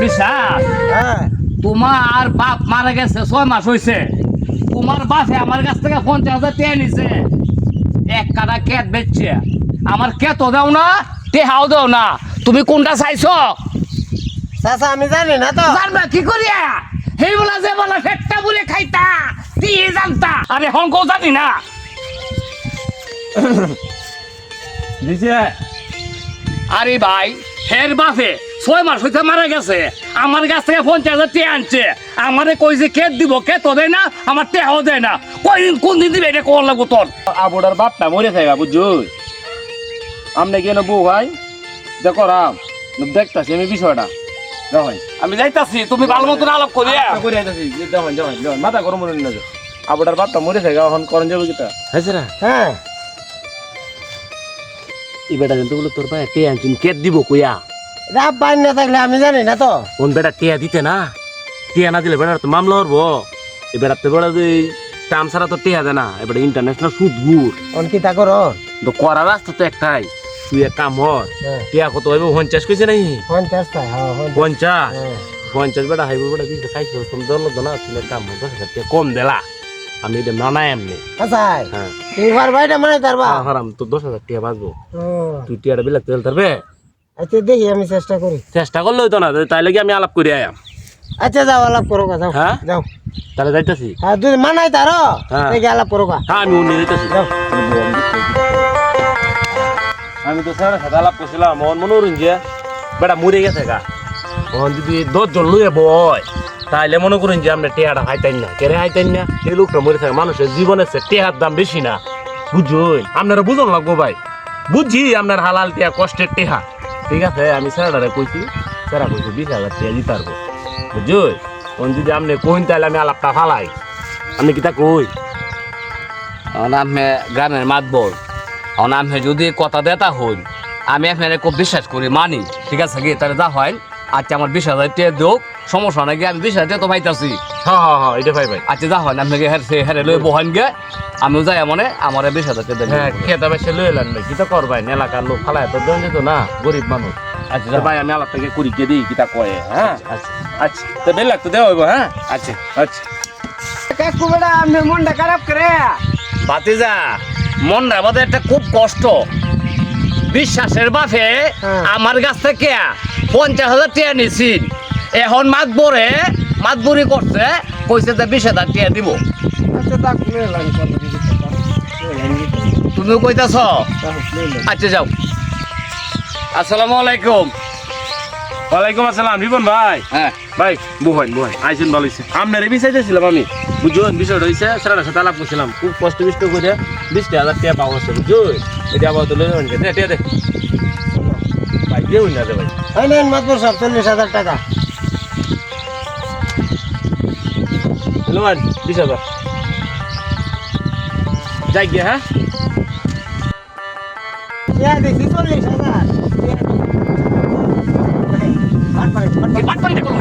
বিশ্বাস হ্যাঁ। তোমার বাপ মারা গেছে ছয় মাস হয়েছে তোমার বাপে আমার কাছ থেকে পঞ্চাশ হাজার টাকা নিছে। এক কাটা কেট বেচছে। আমার কেতও দাও না টেহাও দাও না। তুমি কোনটা চাইছ? চাচা আমি জানি না তো। জানবা কি করিয়া? সেই বলা যে বলা ফেটটা বলে খাইতা দিয়ে জানতা? আরে হংকও জানি না। দিছে। আরে ভাই হের বাপে ছয় মাস হইতে মারা গেছে। আমার কাছ থেকে পঞ্চাশ হাজার টাকা আনছে। আমারে কইছে কেট দিব কেত দেয় না আমার টেহাও দেয় না। কই কোন দিন দিবে এটা কোন লাগবো তোর? আবুটার বাপটা মরে থাকা বুঝছ? আমনে কেন বউ ভাই? দেখো রাম দেখতাছি আমি বিষয়টা। দেখুন আমি যাইতাছি তুমি ভালো মতন আলাপ করে দেখুন দেখুন দেখুন মাথা গরম মনে না আবুটার বাপটা মরে থাকা এখন করণ যাবে কিতা? হ্যাঁ। এই বেটা কিন্তু বলে তোর ভাই টিয়া আনছিন কেট দিব কইয়া? রাব না থাকলে আমি জানি না তো। কোন বেটা টিয়া দিতে না? টিয়া না দিলে বেটার তো মামলা হব এই বেটার তো বেটা যে টাম ছাড়া তো টিয়া দেয় না। এবার ইন্টারন্যাশনাল সুদ গুড়। অন কি তা করো? তো করার রাস্তা তো একটাই। তুই এক কাম হর হ্যাঁ। টিয়া কত হইব? পঞ্চাশ কইছে নাই পঞ্চাশ তাই হ্যাঁ পঞ্চাশ। পঞ্চাশ? হ্যাঁ। বেটা হাইব বেটা দিতে খাইছো তুমি দল না তুমি কাম হাজার টাকা কম দেলা। আমি এটা মানাই এমনি। আচ্ছা হ্যাঁ। তুমি পারবাইটা মানে তারবা? হারাম তো দশ হাজার টাকা বাঁচবো। তুই টিয়াটা বিলাক তেল তারবে? আচ্ছা দেখি আমি চেষ্টা করি। চেষ্টা করলে হইতো না তাইলে কি আমি আলাপ করে আয়াম আচ্ছা যাও আলাপ করো যাও। হ্যাঁ? যাও। তাহলে যাইতাছি। আর যদি মানাই তারো হ্যাঁ। আলাপ করো। হ্যাঁ আমি উনি যাইতাছি। যাও। আমি তো স্যারের সাথে আলাপ করছিলাম মন মনোরঞ্জন যে বেটা মরে গেছে গা। মন যদি দশ জন লুয়ে বয় তাইলে মনে করুন যে আমরা টেহাটা হাইতাই না। কেরে হাইতাই না? এই লোকটা মরে থাকে মানুষের জীবনের চেয়ে টেহার দাম বেশি না। বুঝুন আপনারা বুঝন লাগবো ভাই। বুঝি আপনার হালাল টেহা কষ্টের টেহা। ঠিক আছে, আমি স্যারারে কইছি স্যারা কইছি বিশ হাজার টাকা দিতে পারব। কোন যদি আপনি কইন, তাহলে আমি আলাপটা ফালাই। আমি কিতা কই? অনামে গ্রামের মাতবর। অনামে যদি কথা দেতা হই আমি আপনার খুব বিশ্বাস করি, মানি। ঠিক আছে কি? তাহলে যা হয় আচ্ছা আমার বিশ হাজার টাকা দেও সমস্যা নাকি আমি বিশ হাজার টাকা তো পাইতাছি। হ্যাঁ হ্যাঁ হ্যাঁ এটা ভাই ভাই আচ্ছা যা হয় আপনাকে হেরে হেরে লই বহান গে আমিও যাই মনে আমার বিশ হাজার টাকা দেন। হ্যাঁ খেতে বেসে লই এলেন ভাই কিতা করবাই এলাকার লোক খালায় তো দেন যেত না গরিব মানুষ। আচ্ছা তো যা। ভাই আমি আলাপ থেকে করি কে দিই কিতা কয়ে হ্যাঁ? আচ্ছা আচ্ছা। তো বেল লাগতো দেওয়া হইব হ্যাঁ? আচ্ছা আচ্ছা। কাকু বেটা আমি মনটা খারাপ করে? বাতিজা মন রাবাতে একটা খুব কষ্ট। বিশ্বাসের বাপে হ্যাঁ। আমার কাছ থেকে পঞ্চাশ হাজার টাকা নিছিল এখন মাতবরে মাতবরি করছে কইছে যে বিশ হাজার টাকা দিব। আচ্ছা তা খুলে এলাম চলো দিদি তুমিও কইতাছ? আচ্ছা যাও। আসসালামু আলাইকুম। ওয়ালাইকুম আসসালাম রিপন ভাই। হ্যাঁ। ভাই বুহাইন বুহাইন আইসেন ভালো হয়েছে আপনার এই আমি। বুঝুন বিষয়টা হয়েছে স্যারের সাথে আলাপ করছিলাম। খুব কষ্ট বিষ্ট করে বিশটা হাজার টাকা পাওয়া হচ্ছে বুঝুন এটা আবার তো লই দে দে দে। ভাই দেউন না দে ভাই। এই নেন মাতবর সব চল্লিশ হাজার টাকা লোয়ান বিশ হাজার যাই গিয়ে হ্যাঁ ইয়া দেখি চল্লিশ হাজার বাটপাড়ি দেখো, বাটপাড়ি দেখো।